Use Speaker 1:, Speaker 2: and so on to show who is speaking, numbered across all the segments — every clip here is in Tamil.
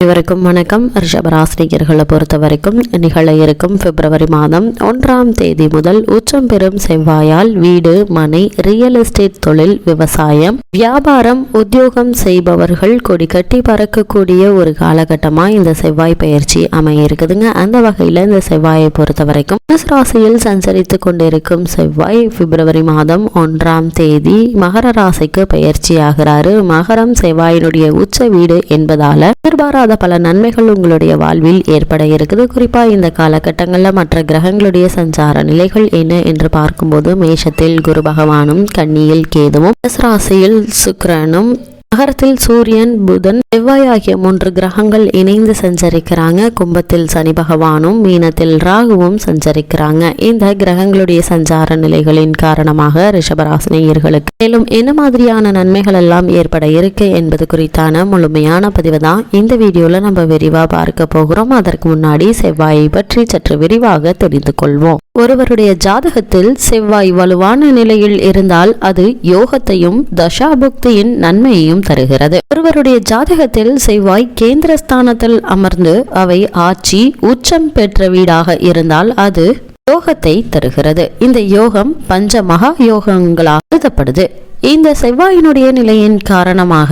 Speaker 1: அனைவருக்கும் வணக்கம். ரிஷபராசினியர்களை பொறுத்த வரைக்கும் நிகழ இருக்கும் பிப்ரவரி மாதம் ஒன்றாம் தேதி முதல் உச்சம் பெறும் செவ்வாயால் வீடு மனை ரியல் எஸ்டேட் தொழில் விவசாயம் வியாபாரம் உத்தியோகம் செய்பவர்கள் கொடி கட்டி பறக்கக்கூடிய ஒரு காலகட்டமா இந்த செவ்வாய் பயிற்சி அமைய இருக்குதுங்க. அந்த வகையில இந்த செவ்வாயை பொறுத்த வரைக்கும் ராசியில் சஞ்சரித்து கொண்டிருக்கும் செவ்வாய் பிப்ரவரி மாதம் ஒன்றாம் தேதி மகர ராசிக்கு பயிற்சி ஆகிறாரு. மகரம் செவ்வாயினுடைய உச்ச வீடு என்பதால எதிர்பாராத பல நன்மைகள் உங்களுடைய வாழ்வில் ஏற்பட இருக்குது. குறிப்பா இந்த காலகட்டங்களில் மற்ற கிரகங்களுடைய சஞ்சார நிலைகள் என்ன என்று பார்க்கும்போது மேஷத்தில் குரு பகவானும் கன்னியில் கேதுவும் ராசியில் சுக்கிரனும் நகரத்தில் சூரியன் புதன் செவ்வாய் ஆகிய மூன்று கிரகங்கள் இணைந்து சஞ்சரிக்கிறாங்க. கும்பத்தில் சனி பகவானும் மீனத்தில் ராகுவும் சஞ்சரிக்கிறாங்க. இந்த கிரகங்களுடைய சஞ்சார நிலைகளின் காரணமாக ரிஷபராசினியர்களுக்கு மேலும் என்ன மாதிரியான நன்மைகள் எல்லாம் ஏற்பட இருக்கு என்பது குறித்தான முழுமையான பதிவு தான் இந்த வீடியோல நம்ம விரிவா பார்க்க போகிறோம். அதற்கு முன்னாடி செவ்வாயை பற்றி சற்று விரிவாக தெரிந்து கொள்வோம். ஒருவருடைய ஜாதகத்தில் செவ்வாய் வலுவான நிலையில் இருந்தால் அது யோகத்தையும் தசாபுக்தியின் நன்மையையும் தருகிறது. ஒருவருடைய ஜாதகத்தில் செவ்வாய் கேந்திரஸ்தானத்தில் அமர்ந்து அவை ஆட்சி உச்சம் பெற்ற வீடாக இருந்தால் அது யோகத்தை தருகிறது. இந்த யோகம் பஞ்ச மகா யோகங்களாக கருதப்படுது இந்த செவ்வாயினுடைய நிலையின் காரணமாக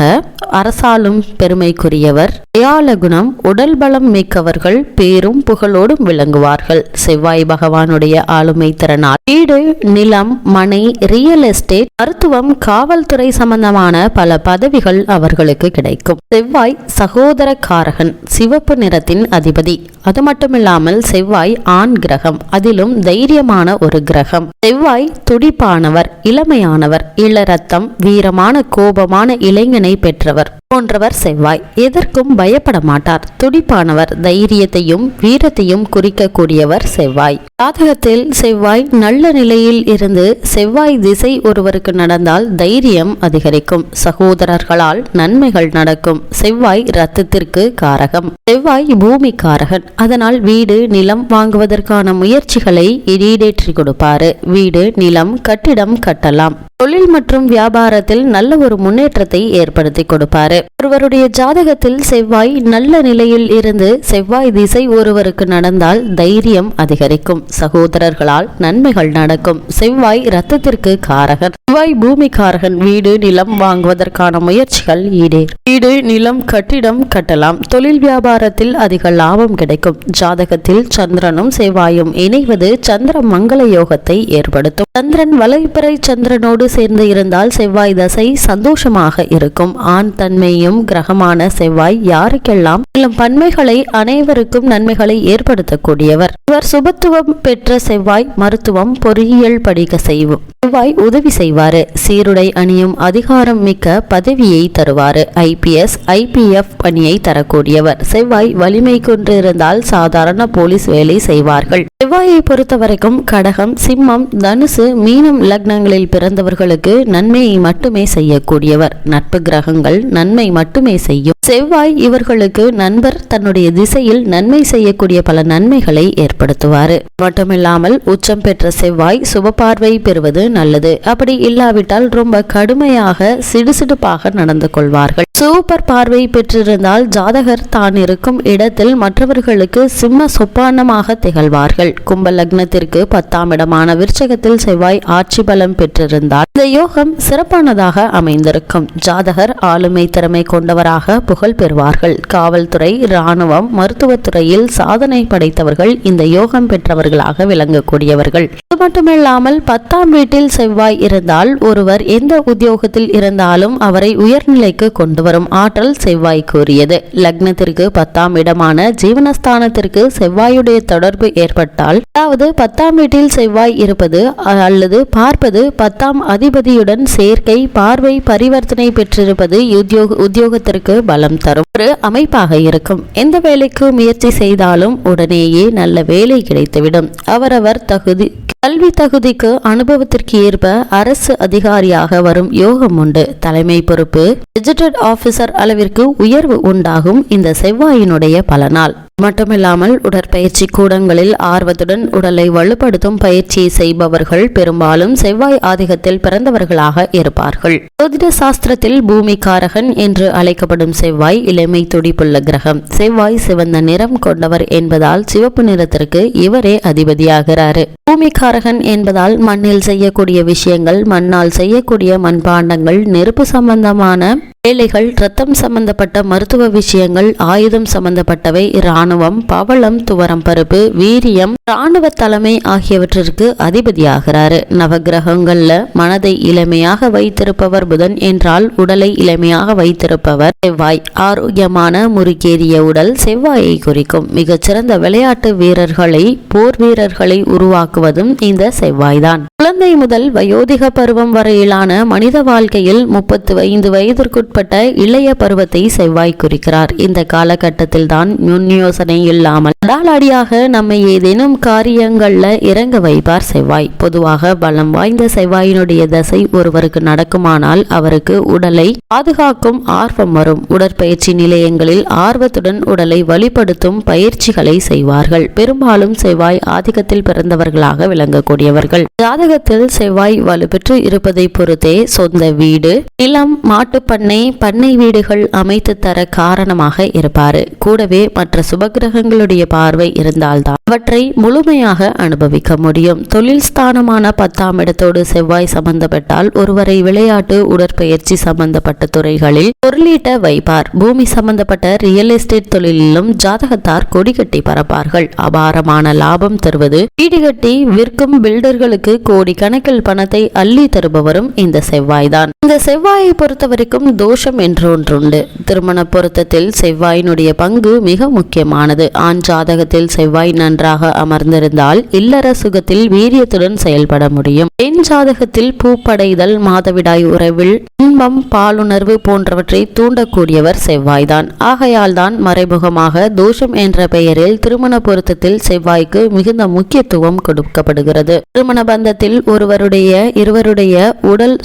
Speaker 1: அரசாலும் பெருமைக்குரியவர். தயால குணம் உடல் பலம் மிக்கவர்கள் பேரும் புகழோடும் விளங்குவார்கள். செவ்வாய் பகவானுடைய ஆளுமை திறனால் வீடு நிலம் மனை ரியல் எஸ்டேட் மருத்துவம் காவல்துறை சம்பந்தமான பல பதவிகள் அவர்களுக்கு கிடைக்கும். செவ்வாய் சகோதர காரகன் சிவப்பு நிறத்தின் அதிபதி. அது மட்டுமில்லாமல் செவ்வாய் ஆண் கிரகம் அதிலும் தைரியமான ஒரு கிரகம். செவ்வாய் துடிப்பானவர் இளமையானவர் இளரத்தம் வீரமான கோபமான இளைஞனை பெற்றவர். லிவர் போன்றவர் செவ்வாய். எதற்கும் பயப்பட மாட்டார் துடிப்பானவர் தைரியத்தையும் வீரத்தையும் குறிக்கக்கூடியவர் செவ்வாய். ஜாதகத்தில் செவ்வாய் நல்ல நிலையில் இருந்து செவ்வாய் திசை ஒருவருக்கு நடந்தால் தைரியம் அதிகரிக்கும். சகோதரர்களால் நன்மைகள் நடக்கும். செவ்வாய் ரத்தத்திற்கு காரகம். செவ்வாய் பூமி காரகன். அதனால் வீடு நிலம் வாங்குவதற்கான முயற்சிகளை ஈடேற்றி கொடுப்பாரு. வீடு நிலம் கட்டிடம் கட்டலாம். தொழில் மற்றும் வியாபாரத்தில் நல்ல ஒரு முன்னேற்றத்தை ஏற்படுத்தி கொடுப்பாரு. ஒருவருடைய ஜாதகத்தில் செவ்வாய் நல்ல நிலையில் இருந்து செவ்வாய் திசை ஒருவருக்கு நடந்தால் தைரியம் அதிகரிக்கும். சகோதரர்களால் நன்மைகள் நடக்கும். செவ்வாய் ரத்தத்திற்கு காரகன். செவ்வாய் பூமிக்காரகன். வீடு நிலம் வாங்குவதற்கான முயற்சிகள் ஈடேறும் வீடு நிலம் கட்டிடம் கட்டலாம். தொழில் வியாபாரத்தில் அதிக லாபம் கிடைக்கும். ஜாதகத்தில் சந்திரனும் செவ்வாயும் இணைவது சந்திர மங்கள யோகத்தை ஏற்படுத்தும். சந்திரன் வலைப்பிறை சந்திரனோடு சேர்ந்து இருந்தால் செவ்வாய் தசை சந்தோஷமாக இருக்கும். ஆண் தன்மை அமையும் கிரகமான செவ்வாய் யாருக்கெல்லாம் மேலும் பன்மைகளை அனைவருக்கும் நன்மைகளை ஏற்படுத்தக்கூடியவர். இவர் சுபத்துவம் பெற்ற செவ்வாய் மருத்துவம் பொறியியல் படிக்க செய்வோம் செவ்வாய் உதவி செய்வாரு. சீருடை அணியும் அதிகாரம் மிக்க பதவியை தருவாரு. ஐபிஎஸ் ஐபிஎஃப் பணியை தரக்கூடியவர். செவ்வாய் வலிமை கொண்டிருந்தால் சாதாரண போலீஸ் வேலை செய்வார்கள். செவ்வாயை பொறுத்தவரைக்கும் கடகம் சிம்மம் தனுசு மீனம் லக்னங்களில் பிறந்தவர்களுக்கு நன்மையை மட்டுமே செய்யக்கூடியவர். நட்பு கிரகங்கள் நன்மை மட்டுமே செய்யும். செவ்வாய் இவர்களுக்கு நண்பர் தன்னுடைய திசையில் நன்மை செய்யக்கூடிய பல நன்மைகளை ஏற்படுத்துவார். மட்டுமில்லாமல் உச்சம் பெற்ற செவ்வாய் சுபபார்வை பெறுவது நல்லது. அப்படி இல்லாவிட்டால் ரொம்ப கடுமையாக சிடுசிடுப்பாக நடந்து கொள்வார்கள். சூப்பர் பார்வை பெற்றிருந்தால் ஜாதகர் தான் இருக்கும் இடத்தில் மற்றவர்களுக்கு சிம்ம சொப்பானமாக திகழ்வார்கள். கும்ப லக்னத்திற்கு பத்தாம் இடமான விருச்சகத்தில் செவ்வாய் ஆட்சி பலம் பெற்றிருந்தால் இந்த யோகம் சிறப்பானதாக அமைந்திருக்கும். ஜாதகர் ஆளுமை திறமை கொண்டவராக புகழ் பெறுவார்கள். காவல்துறை இராணுவம் மருத்துவத்துறையில் சாதனை படைத்தவர்கள் இந்த யோகம் பெற்றவர்களாக விளங்கக்கூடியவர்கள். அது மட்டுமில்லாமல் பத்தாம் வீட்டில் செவ்வாய் இருந்தால் ஒருவர் எந்த உத்தியோகத்தில் இருந்தாலும் அவரை உயர்நிலைக்கு கொண்டு வரும் ஆற்றல் செவ்வாய் கூறியது லக்னத்திற்கு பத்தாம் இடமான ஜீவனஸ்தானத்திற்கு செவ்வாயுடைய தொடர்பு ஏற்பட்டால் அதாவது பத்தாம் வீட்டில் செவ்வாய் இருப்பது அல்லது பார்ப்பது பத்தாம் அதிபதியுடன் சேர்க்கை பார்வை பரிவர்த்தனை பெற்றிருப்பது உத்தியோக உத்தியோகத்திற்கு பலம் தரும். ஒரு அமைப்பாக இருக்கும். எந்த வேலைக்கு முயற்சி செய்தாலும் உடனேயே நல்ல வேலை கிடைத்துவிடும். அவரவர் தகுதி கல்வி தகுதிக்கு அனுபவத்திற்கு ஏற்ப அரசு அதிகாரியாக வரும் யோகம் உண்டு. தலைமை பொறுப்பு ரிஜிஸ்டர்ட் ஆபீசர் அளவிற்கு உயர்வு உண்டாகும் இந்த செவ்வாயினுடைய பலனால். மட்டுமில்லாமல் உடற்பயிற்சி கூடங்களில் ஆர்வத்துடன் உடலை வலுப்படுத்தும் பயிற்சியை செய்பவர்கள் பெரும்பாலும் செவ்வாய் ஆதிக்கத்தில் பிறந்தவர்களாக இருப்பார்கள். ஜோதிட சாஸ்திரத்தில் பூமிக்காரகன் என்று அழைக்கப்படும் செவ்வாய் இளமை துடிப்புள்ள கிரகம். செவ்வாய் சிவந்த நிறம் கொண்டவர் என்பதால் சிவப்பு நிறத்திற்கு இவரே அதிபதியாகிறாரு. பூமிக்காரகன் என்பதால் மண்ணில் செய்யக்கூடிய விஷயங்கள் மண்ணால் செய்யக்கூடிய மண்பாண்டங்கள் நெருப்பு சம்பந்தமான வேலைகள் ரத்தம் சம்பந்தப்பட்ட மருத்துவ விஷயங்கள் ஆயுதம் சம்பந்தப்பட்டவை இராணுவம் பவளம் துவரம் பருப்பு வீரியம் இராணுவ தலைமை ஆகியவற்றிற்கு அதிபதியாகிறாரு. நவகிரகங்கள்ல மனதை இளமையாக வைத்திருப்பவர் புதன் என்றால் உடலை இளமையாக வைத்திருப்பவர் செவ்வாய். ஆரோக்கியமான முறுக்கேறிய உடல் செவ்வாயை குறிக்கும். மிகச்சிறந்த விளையாட்டு வீரர்களை போர் வீரர்களை உருவாக்குவதும் இந்த செவ்வாய்தான். குழந்தை முதல் வயோதிக பருவம் வரையிலான மனித வாழ்க்கையில் முப்பத்து ஐந்து வயதிற்குட்பட்ட இளைய பருவத்தை செவ்வாய் குறிக்கிறார். இந்த காலகட்டத்தில் தான் நுண்ணியோ யோசனை இல்லாமல் அடாலடியாக நம்மை ஏதேனும் காரியங்கள்ல இறங்க வைப்பார் செவ்வாய். பொதுவாக பலம் வாய்ந்த செவ்வாயினுடைய தசை ஒருவருக்கு நடக்குமானால் அவருக்கு உடலை பாதுகாக்கும் ஆர்வம் வரும். உடற்பயிற்சி நிலையங்களில் ஆர்வத்துடன் உடலை வழிப்படுத்தும் பயிற்சிகளை செய்வார்கள். பெரும்பாலும் செவ்வாய் ஆதிக்கத்தில் பிறந்தவர்களாக விளங்கக்கூடியவர்கள். ஜாதகத்தில் செவ்வாய் வலுப்பெற்று இருப்பதை பொறுத்தே சொந்த வீடு நிலம் மாட்டுப்பண்ணை பண்ணை வீடுகள் அமைத்து தர காரணமாக இருப்பார். கூடவே மற்ற நவகிரகங்களுடைய பார்வை இருந்தால்தான் அவற்றை முழுமையாக அனுபவிக்க முடியும். தொழில் ஸ்தானமான பத்தாம் இடத்தோடு செவ்வாய் சம்பந்தப்பட்டால் ஒருவரை விளையாட்டு உடற்பயிற்சி சம்பந்தப்பட்ட துறைகளில் பொருளீட்ட வைப்பார். பூமி சம்பந்தப்பட்ட ரியல் எஸ்டேட் தொழிலிலும் ஜாதகத்தார் கொடி கட்டி பரப்பார்கள் அபாரமான லாபம் தருவது வீடு கட்டி விற்கும் பில்டர்களுக்கு கோடி கணக்கில் பணத்தை அள்ளி தருபவரும் இந்த செவ்வாய்தான். இந்த செவ்வாயை பொறுத்தவரைக்கும் தோஷம் என்று ஒன்றுண்டு திருமண பொருத்தத்தில் செவ்வாயினுடைய பங்கு மிக முக்கியமானது ஆண் ஜாதகத்தில் செவ்வாய் நன்றாக அமர்ந்திருந்தால் இல்லற சுகத்தில் வீரியத்துடன் செயல்பட முடியும். பெண் ஜாதகத்தில் பூப்படைதல் மாதவிடாய் உறவில் இன்பம் பாலுணர்வு போன்றவற்றை தூண்டக்கூடியவர் செவ்வாய்தான். ஆகையால் தான் மறைமுகமாக தோஷம் என்ற பெயரில் திருமண பொருத்தத்தில் செவ்வாய்க்கு மிகுந்த முக்கியத்துவம் கொடுக்கப்படுகிறது. திருமண பந்தத்தில் ஒருவருடைய இருவருடைய உடல்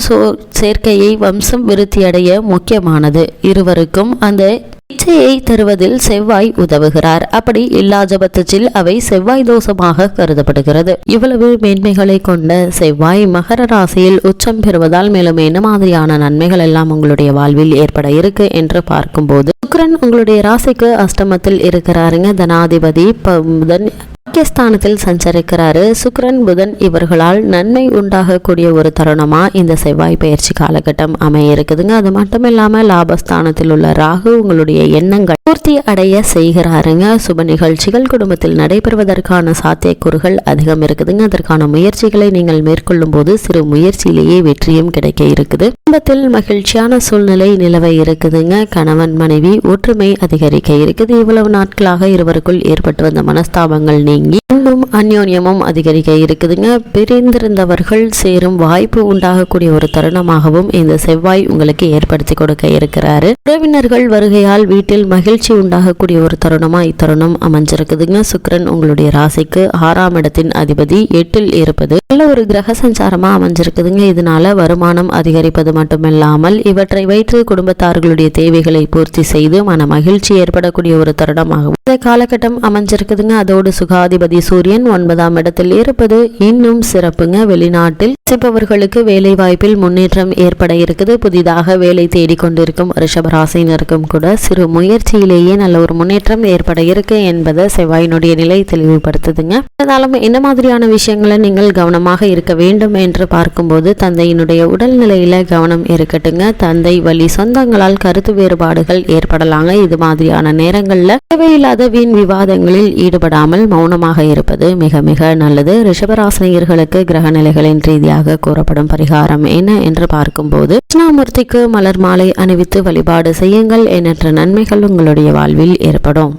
Speaker 1: சேர்க்கையை வம்சம் விருத்தியடைய முக்கியமானது. இருவருக்கும் அந்த இச்சையை தருவதில் செவ்வாய் உதவுகிறார். அப்படி இல்லாத பட்சத்தில் அவை செவ்வாய் தோஷமாக கருதப்படுகிறது. இவ்வளவு மேன்மைகளை கொண்ட செவ்வாய் மகர ராசியில் உச்சம் பெறுவதால் மேலும் என்ன மாதிரியான நன்மைகள் எல்லாம் உங்களுடைய வாழ்வில் ஏற்பட இருக்கு என்று பார்க்கும்போது சுக்கரன் உங்களுடைய ராசிக்கு அஷ்டமத்தில் இருக்கிறாருங்க. தனாதிபதி புதன் பாக்கியஸ்தானத்தில் சஞ்சரிக்கிறாரு சுக்ரன் புதன் இவர்களால் நன்மை உண்டாகக்கூடிய ஒரு தருணமா இந்த செவ்வாய் பயிற்சி காலகட்டம் அமைய இருக்குதுங்க அது மட்டும் இல்லாம லாபஸ்தானத்தில் உள்ள ராகு உங்களுடைய எண்ணங்கள் பூர்த்தி அடைய செய்கிறாருங்க. சுப நிகழ்ச்சிகள் குடும்பத்தில் நடைபெறுவதற்கான சாத்தியக்கூறுகள் அதிகம் இருக்குதுங்க. அதற்கான முயற்சிகளை நீங்கள் மேற்கொள்ளும் போது சிறு முயற்சியிலேயே வெற்றியும் கிடைக்க இருக்குது. குடும்பத்தில் மகிழ்ச்சியான சூழ்நிலை நிலவ இருக்குதுங்க. கணவன் மனைவி ஒற்றுமை அதிகரிக்க இருக்குது. இவ்வளவு நாட்களாக இருவருக்குள் ஏற்பட்டு வந்த மனஸ்தாபங்கள் நீங்க இன்னும் அந்யோன்யமும் அதிகரிக்க இருக்குதுங்க. பிரிந்திருந்தவர்கள் சேரும் வாய்ப்பு உண்டாகக்கூடிய ஒரு தருணமாகவும் இந்த செவ்வாய் உங்களுக்கு ஏற்படுத்தி கொடுக்க இருக்கிறாரு. உறவினர்கள் வருகையால் வீட்டில் மகிழ்ச்சி உண்டாகக்கூடிய ஒரு தருணமா இத்தருணம் அமைஞ்சிருக்குதுங்க. சுக்கரன் உங்களுடைய ராசிக்கு ஆறாம் இடத்தின் அதிபதி எட்டில் இருப்பது நல்ல ஒரு கிரக சஞ்சாரமா அமைஞ்சிருக்குதுங்க. இதனால வருமானம் அதிகரிப்பது மட்டுமில்லாமல் இவற்றை வைத்து குடும்பத்தார்களுடைய தேவைகளை பூர்த்தி செய்து மன மகிழ்ச்சி ஏற்படக்கூடிய ஒரு தருணமாகவும் இந்த காலகட்டம் அமைஞ்சிருக்குதுங்க. அதோடு சுகாதார அதிபதி சூரியன் ஒன்பதாம் இடத்தில் இருப்பது இன்னும் சிறப்புங்க. வெளிநாட்டில் வசிப்பவர்களுக்கு வேலை வாய்ப்பில் முன்னேற்றம் ஏற்பட இருக்குது. புதிதாக வேலை தேடிக்கொண்டிருக்கும் ரிஷபராசினருக்கும் கூட சிறு முயற்சியிலேயே நல்ல ஒரு முன்னேற்றம் ஏற்பட இருக்கு என்பதை செவ்வாயினுடைய நிலை தெளிவுபடுத்துதுங்க. இருந்தாலும் என்ன மாதிரியான விஷயங்களை நீங்கள் கவனமாக இருக்க வேண்டும் என்று பார்க்கும்போது தந்தையினுடைய உடல்நிலையில கவனம் இருக்கட்டுங்க. தந்தை வழி சொந்தங்களால் கருத்து வேறுபாடுகள் ஏற்படலாங்க. இது மாதிரியான நேரங்களில் தேவையில்லாத வீண் விவாதங்களில் ஈடுபடாமல் மௌனம் கவனமாக இருப்பது மிக மிக நல்லது. ரிஷபராசினியர்களுக்கு கிரக நிலைகளின் ரீதியாக கூறப்படும் பரிகாரம் என்ன என்று பார்க்கும்போது கிருஷ்ணாமூர்த்திக்கு மலர் மாலை அணிவித்து வழிபாடு செய்யுங்கள் எண்ணற்ற நன்மைகள் உங்களுடைய வாழ்வில் ஏற்படும்.